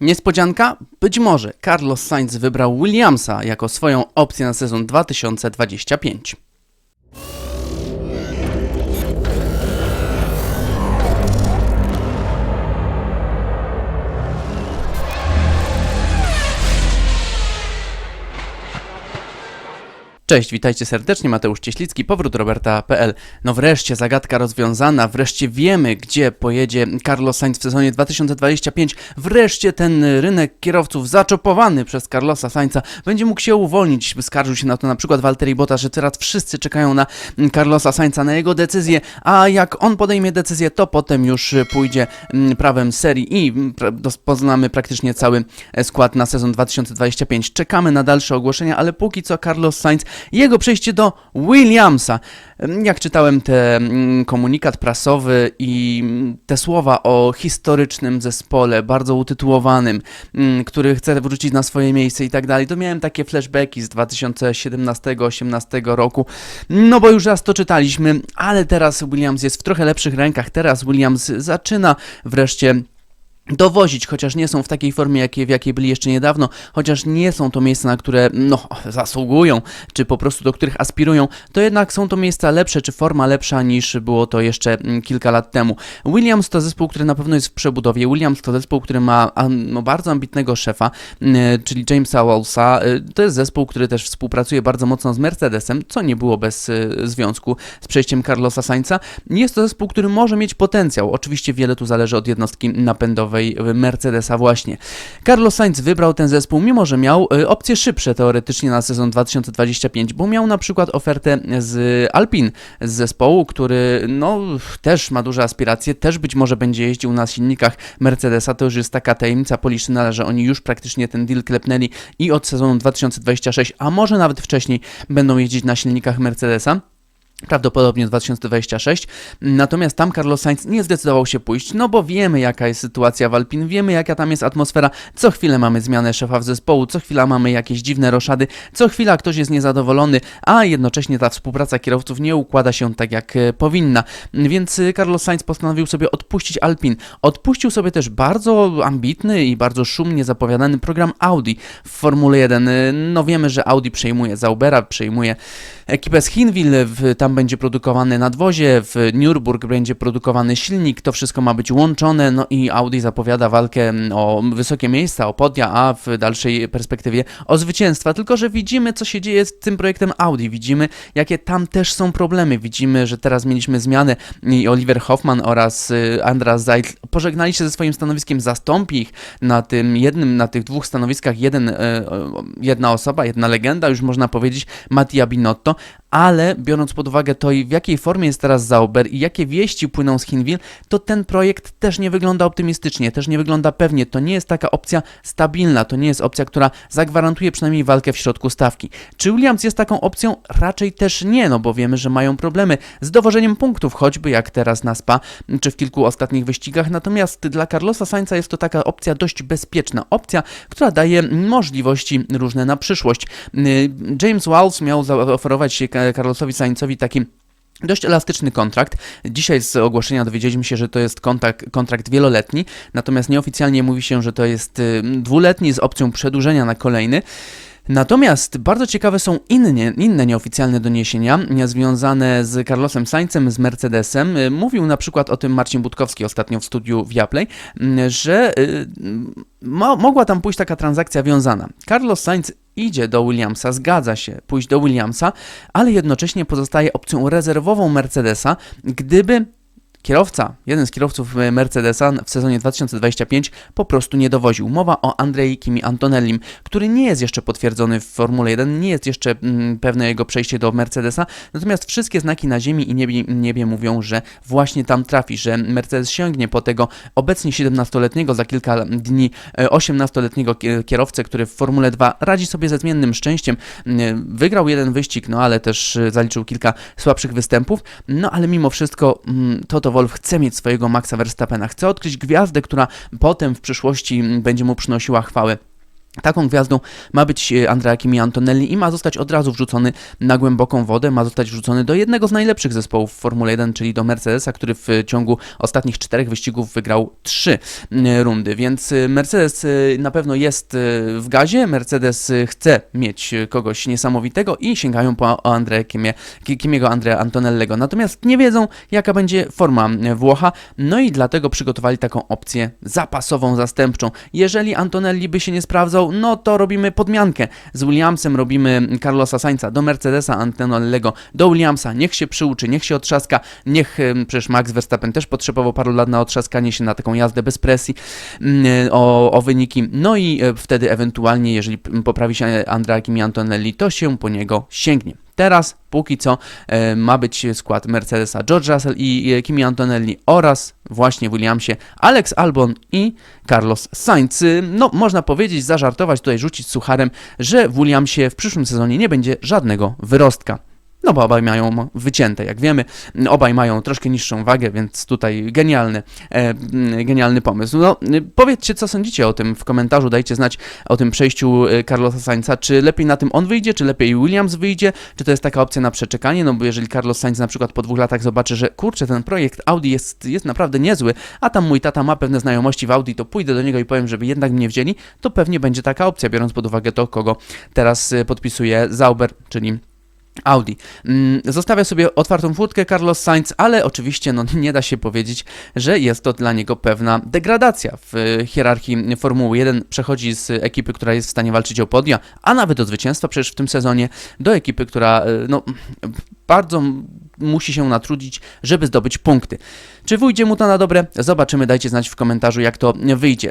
Niespodzianka? Być może Carlos Sainz wybrał Williamsa jako swoją opcję na sezon 2025. Cześć, witajcie serdecznie, Mateusz Cieślicki, powrót Roberta.pl. No wreszcie zagadka rozwiązana, wreszcie wiemy, gdzie pojedzie Carlos Sainz w sezonie 2025. Wreszcie ten rynek kierowców zaczopowany przez Carlosa Sainza będzie mógł się uwolnić. Skarżył się na to na przykład Walteri Bota, że teraz wszyscy czekają na Carlosa Sainza, na jego decyzję, a jak on podejmie decyzję, to potem już pójdzie mm, prawem serii i mm, poznamy praktycznie cały e, skład na sezon 2025. Czekamy na dalsze ogłoszenia, ale póki co Carlos Sainz, jego przejście do Williamsa. Em, Jak czytałem ten komunikat prasowy i mm, te słowa o historycznym zespole, bardzo utytułowanym, mm, który chce wrócić na swoje miejsce i tak dalej, to miałem takie flashbacki z 2017-18 roku. No bo już raz to czytaliśmy, ale teraz Williams jest w trochę lepszych rękach. Teraz Williams zaczyna wreszcie dowozić, chociaż nie są w takiej formie, jakiej, w jakiej byli jeszcze niedawno, chociaż nie są to miejsca, na które no, zasługują, czy po prostu do których aspirują, to jednak są to miejsca lepsze, czy forma lepsza niż było to jeszcze mm, kilka lat temu. Williams to zespół, który na pewno jest w przebudowie. Williams to zespół, który ma no, bardzo ambitnego szefa, y, czyli Jamesa Wallsa. Y, to jest zespół, który też współpracuje bardzo mocno z Mercedesem, co nie było bez y, związku z przejściem Carlosa Sainza. Jest to zespół, który może mieć potencjał. Oczywiście wiele tu zależy od jednostki napędowej Mercedesa właśnie. Carlos Sainz wybrał ten zespół, mimo że miał y, opcje szybsze teoretycznie na sezon 2025, bo miał na przykład ofertę z Alpin, z zespołu, który no też ma duże aspiracje, też być może będzie jeździł na silnikach Mercedesa, to już jest taka tajemnica Poliszynela, że oni już praktycznie ten deal klepnęli i od sezonu 2026, a może nawet wcześniej będą jeździć na silnikach Mercedesa. Prawdopodobnie 2026. Natomiast tam Carlos Sainz nie zdecydował się pójść, no bo wiemy jaka jest sytuacja w Alpin, wiemy jaka tam jest atmosfera. Co chwilę mamy zmianę szefa w zespołu, co chwila mamy jakieś dziwne roszady, co chwila ktoś jest niezadowolony, a jednocześnie ta współpraca kierowców nie układa się tak jak e, powinna. Więc e, Carlos Sainz postanowił sobie odpuścić Alpin. Odpuścił sobie też bardzo ambitny i bardzo szumnie zapowiadany program Audi w Formule 1. E, No wiemy, że Audi przejmuje Zaubera, przejmuje ekipę z Hinwil, w, tam będzie produkowany nadwozie, w Nürburg będzie produkowany silnik, to wszystko ma być łączone, no i Audi zapowiada walkę o wysokie miejsca, o podia, a w dalszej perspektywie o zwycięstwa. Tylko, że widzimy, co się dzieje z tym projektem Audi, widzimy, jakie tam też są problemy, widzimy, że teraz mieliśmy zmianę i Oliver Hoffman oraz y, Andras Seidl pożegnali się ze swoim stanowiskiem, zastąpi ich na tym jednym, na tych dwóch stanowiskach jeden, e, jedna osoba, jedna legenda, już można powiedzieć, Mattia Binotto, ale biorąc pod uwagę to, w jakiej formie jest teraz Zauber i jakie wieści płyną z Hinwil, to ten projekt też nie wygląda optymistycznie, też nie wygląda pewnie. To nie jest taka opcja stabilna, to nie jest opcja, która zagwarantuje przynajmniej walkę w środku stawki. Czy Williams jest taką opcją? Raczej też nie, no bo wiemy, że mają problemy z dowożeniem punktów, choćby jak teraz na Spa, czy w kilku ostatnich wyścigach. Natomiast dla Carlosa Sainza jest to taka opcja dość bezpieczna, opcja, która daje możliwości różne na przyszłość. Y, James Walls miał zaoferować się Carlosowi Sainzowi taki Dość elastyczny kontrakt. Dzisiaj z ogłoszenia dowiedzieliśmy się, że to jest kontrakt, wieloletni, natomiast nieoficjalnie mówi się, że to jest y, dwuletni z opcją przedłużenia na kolejny. Natomiast bardzo ciekawe są inne, inne nieoficjalne doniesienia e, związane z Carlosem Saincem, z Mercedesem. Y, Mówił na przykład o tym Marcin Budkowski ostatnio w studiu Viaplay, że y, mo, mogła tam pójść taka transakcja wiązana. Carlos Sainz idzie do Williamsa, zgadza się pójść do Williamsa, ale jednocześnie pozostaje opcją rezerwową Mercedesa, gdyby kierowca, jeden z kierowców e, Mercedesa w sezonie 2025 po prostu nie dowoził. Mowa o Andrei Kimi Antonellim, który nie jest jeszcze potwierdzony w Formule 1, nie jest jeszcze mm, pewne jego przejście do Mercedesa, natomiast wszystkie znaki na ziemi i niebie, niebie mówią, że właśnie tam trafi, że Mercedes sięgnie po tego obecnie 17-letniego, za kilka dni e, 18-letniego kie- kierowcę, który w Formule 2 radzi sobie ze zmiennym szczęściem. Mm, Wygrał jeden wyścig, no ale też e, zaliczył kilka słabszych występów, no ale mimo wszystko mm, Toto Wolff chce mieć swojego Maxa Verstappena, chce odkryć gwiazdę, która potem w przyszłości będzie mu przynosiła chwałę. Taką gwiazdą ma być e, Andrea Kimi Antonelli i ma zostać od razu wrzucony na głęboką wodę, ma zostać wrzucony do jednego z najlepszych zespołów w Formule 1, czyli do Mercedesa, który w ciągu ostatnich czterech wyścigów wygrał trzy e, rundy, więc e, Mercedes na pewno jest w gazie, Mercedes chce mieć kogoś niesamowitego i sięgają po Andrea Kimie, Ki- Kimiego Andrea Antonellego, natomiast nie wiedzą jaka będzie forma Włocha, no i dlatego przygotowali taką opcję zapasową, zastępczą. Jeżeli Antonelli by się nie sprawdzał, no to robimy podmiankę. Z Williamsem robimy Carlosa Sainza do Mercedesa, Antonellego do Williamsa. Niech się przyuczy, niech się otrzaska, niech przecież Max Verstappen też potrzebował paru lat na otrzaskanie się na taką jazdę bez presji o, o wyniki. No i e, wtedy ewentualnie, jeżeli poprawi się Andrea Kimi Antonelli, to się po niego sięgnie. Teraz, póki co, e, ma być skład Mercedesa George Russell i e, Kimi Antonelli oraz właśnie Williamsie Alex Albon i Carlos Sainz. No, można powiedzieć, zażartować, tutaj rzucić sucharem, że w Williamsie w przyszłym sezonie nie będzie żadnego wyrostka. No bo obaj mają wycięte, jak wiemy. Obaj mają troszkę niższą wagę, więc tutaj genialny, e, genialny pomysł. No, y, powiedzcie, co sądzicie o tym w komentarzu, dajcie znać o tym przejściu y, Carlosa Sainza. Czy lepiej na tym on wyjdzie, czy lepiej Williams wyjdzie, czy to jest taka opcja na przeczekanie, no bo jeżeli Carlos Sainz na przykład po dwóch latach zobaczy, że kurczę, ten projekt Audi jest, jest naprawdę niezły, a tam mój tata ma pewne znajomości w Audi, to pójdę do niego i powiem, żeby jednak mnie wzięli, to pewnie będzie taka opcja, biorąc pod uwagę to, kogo teraz y, podpisuje Zauber, czyli Audi. Mm, Zostawia sobie otwartą furtkę Carlos Sainz, ale oczywiście no, nie da się powiedzieć, że jest to dla niego pewna degradacja w e, hierarchii Formuły 1. Przechodzi z ekipy, która jest w stanie walczyć o podia, a nawet o zwycięstwa przecież w tym sezonie, do ekipy, która e, no, bardzo musi się natrudzić, żeby zdobyć punkty. Czy wyjdzie mu to na dobre? Zobaczymy, dajcie znać w komentarzu, jak to wyjdzie.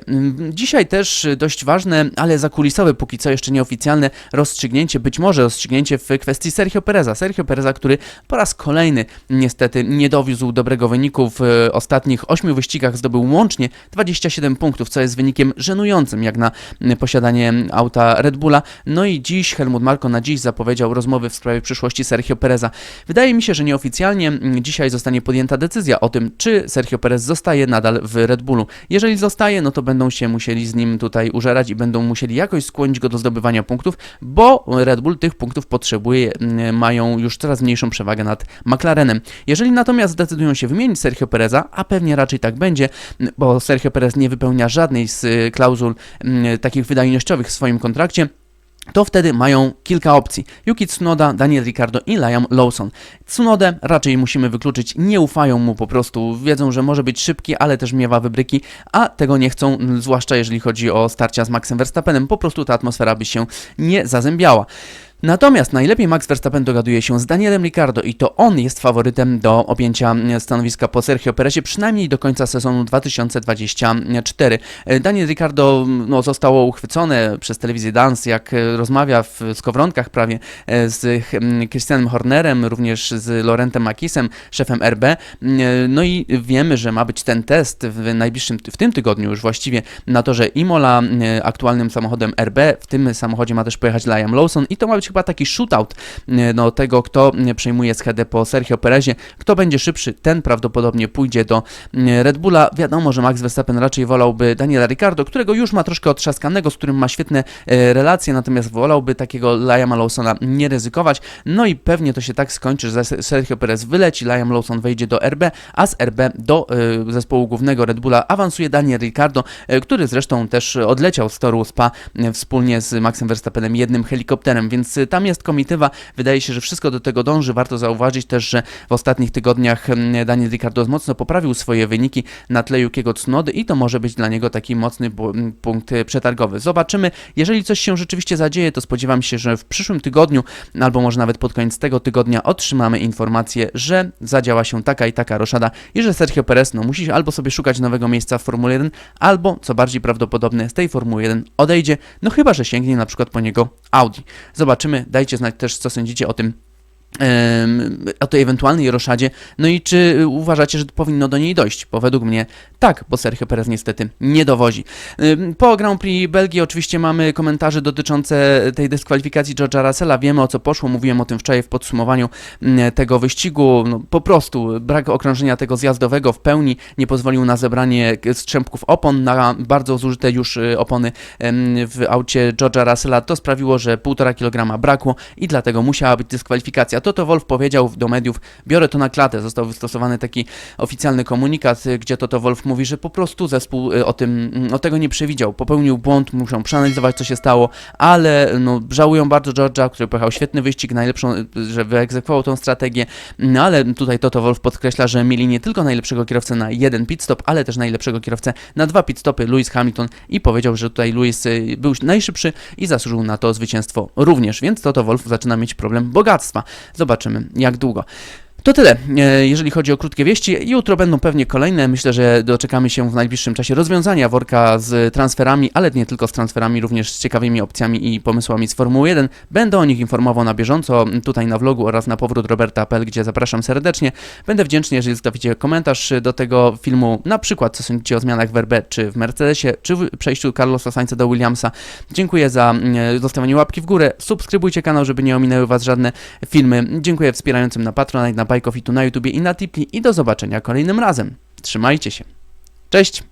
Dzisiaj też dość ważne, ale zakulisowe, póki co jeszcze nieoficjalne rozstrzygnięcie, być może rozstrzygnięcie w kwestii Sergio Pereza. Sergio Pereza, który po raz kolejny niestety nie dowiózł dobrego wyniku w e, ostatnich 8 wyścigach, zdobył łącznie 27 punktów, co jest wynikiem żenującym jak na posiadanie auta Red Bulla. No i dziś Helmut Marko na dziś zapowiedział rozmowy w sprawie przyszłości Sergio Pereza. Wydaje mi się, że nieoficjalnie mm, dzisiaj zostanie podjęta decyzja o tym, czy Sergio Perez zostaje nadal w Red Bullu. Jeżeli zostaje, no to będą się musieli z nim tutaj użerać i będą musieli jakoś skłonić go do zdobywania punktów, bo Red Bull tych punktów potrzebuje, mm, mają już coraz mniejszą przewagę nad McLarenem. Jeżeli natomiast zdecydują się wymienić Sergio Pereza, a pewnie raczej tak będzie, mm, bo Sergio Perez nie wypełnia żadnej z y, klauzul takich wydajnościowych w swoim kontrakcie, to wtedy mają kilka opcji. Yuki Tsunoda, Daniel Ricciardo i Liam Lawson. Tsunodę raczej musimy wykluczyć, nie ufają mu po prostu, wiedzą, że może być szybki, ale też miewa wybryki, a tego nie chcą, zwłaszcza jeżeli chodzi o starcia z Maxem Verstappenem, po prostu ta atmosfera by się nie zazębiała. Natomiast najlepiej Max Verstappen dogaduje się z Danielem Ricciardo i to on jest faworytem do objęcia mm, stanowiska po Sergio Perezie, przynajmniej do końca sezonu 2024. E, Daniel Ricciardo no, zostało uchwycone przez telewizję Dance, jak e, rozmawia w skowronkach prawie e, z Christianem Hornerem, również z Lorentem Makisem, szefem RB. E, No i wiemy, że ma być ten test w najbliższym, w tym tygodniu już właściwie na torze Imola, e, aktualnym samochodem RB. W tym samochodzie ma też pojechać Liam Lawson i to ma być chyba taki shootout e, no, tego, kto e, przejmuje schedę po Sergio Perezie. Kto będzie szybszy, ten prawdopodobnie pójdzie do e, Red Bulla. Wiadomo, że Max Verstappen raczej wolałby Daniela Ricciardo, którego już ma troszkę otrzaskanego, z którym ma świetne relacje, natomiast wolałby takiego Liama Lawsona nie ryzykować. No i pewnie to się tak skończy, że Sergio Perez wyleci, Liam Lawson wejdzie do RB, a z RB do zespołu głównego Red Bulla awansuje Daniel Ricciardo, e, który zresztą też odleciał z toru Spa wspólnie z Maxem Verstappenem jednym helikopterem, więc tam jest komitywa. Wydaje się, że wszystko do tego dąży. Warto zauważyć też, że w ostatnich tygodniach mm, Daniel Ricciardo mocno poprawił swoje wyniki na tle Yukiego Tsunody i to może być dla niego taki mocny bu- m, punkt e, przetargowy. Zobaczymy. Jeżeli coś się rzeczywiście zadzieje, to spodziewam się, że w przyszłym tygodniu, albo może nawet pod koniec tego tygodnia otrzymamy informację, że zadziała się taka i taka roszada i że Sergio Perez no, musi albo sobie szukać nowego miejsca w Formule 1, albo, co bardziej prawdopodobne, z tej Formuły 1 odejdzie, no chyba, że sięgnie na przykład po niego Audi. Zobaczymy, dajcie znać też, co sądzicie o tym o tej ewentualnej roszadzie. No i czy uważacie, że powinno do niej dojść? Bo według mnie tak, bo Sergio Perez niestety nie dowozi. Po Grand Prix Belgii oczywiście mamy komentarze dotyczące tej dyskwalifikacji George'a Russella. Wiemy o co poszło, mówiłem o tym wczoraj w podsumowaniu mm, tego wyścigu. No, po prostu brak okrążenia tego zjazdowego w pełni nie pozwolił na zebranie strzępków opon na bardzo zużyte już y, opony w aucie George'a Russella. To sprawiło, że 1,5 kg brakło i dlatego musiała być dyskwalifikacja. Toto Wolf powiedział do mediów, biorę to na klatę. Został wystosowany taki oficjalny komunikat, y, gdzie Toto Wolf mówi, że po prostu zespół y, o tym, mm, o tego nie przewidział. Popełnił błąd, muszą przeanalizować, co się stało, ale no, żałują bardzo George'a, który pojechał świetny wyścig, najlepszą, y, że wyegzekwował tą strategię, no ale tutaj Toto Wolf podkreśla, że mieli nie tylko najlepszego kierowcę na jeden pit stop, ale też najlepszego kierowcę na dwa pit stopy, Lewis Hamilton i powiedział, że tutaj Lewis był najszybszy i zasłużył na to zwycięstwo również, więc Toto Wolf zaczyna mieć problem bogactwa. Zobaczymy jak długo. To tyle, e, jeżeli chodzi o krótkie wieści. Jutro będą pewnie kolejne. Myślę, że doczekamy się w najbliższym czasie rozwiązania worka z transferami, ale nie tylko z transferami, również z ciekawymi opcjami i pomysłami z Formuły 1. Będę o nich informował na bieżąco tutaj na vlogu oraz na powrót Roberta.pl, gdzie zapraszam serdecznie. Będę wdzięczny, jeżeli zostawicie komentarz do tego filmu, na przykład co sądzicie o zmianach w RB, czy w Mercedesie, czy w przejściu Carlosa Sainza do Williamsa. Dziękuję za mm, zostawienie łapki w górę. Subskrybujcie kanał, żeby nie ominęły Was żadne filmy. Dziękuję wspierającym na Patronite, na Bajkofitu, na YouTubie i na Tipli i do zobaczenia kolejnym razem. Trzymajcie się. Cześć!